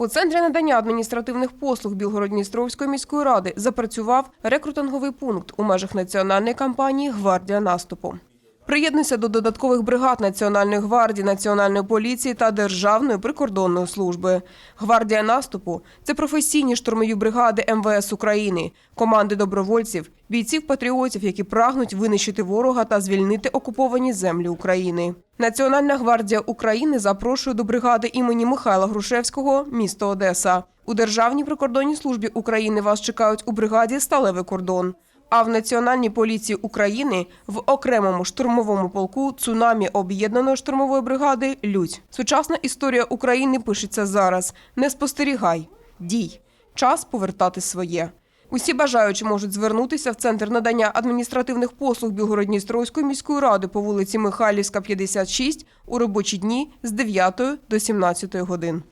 У центрі надання адміністративних послуг Білгород-Дністровської міської ради запрацював рекрутинговий пункт у межах національної кампанії Гвардія наступу. Приєднуйся до додаткових бригад Національної гвардії, Національної поліції та Державної прикордонної служби. Гвардія наступу це професійні штурмові бригади МВС України, команди добровольців, бійців-патріотів, які прагнуть винищити ворога та звільнити окуповані землі України. Національна гвардія України запрошує до бригади імені Михайла Грушевського, місто Одеса. У Державній прикордонній службі України вас чекають у бригаді Сталевий кордон. А в Національній поліції України в окремому штурмовому полку цунамі об'єднаної штурмової бригади Людь. Сучасна історія України пишеться зараз. Не спостерігай, дій. Час повертати своє. Усі бажаючі можуть звернутися в центр надання адміністративних послуг Білгород-Дністровської міської ради по вулиці Михайлівська, 56 у робочі дні з 9 до 17 годин.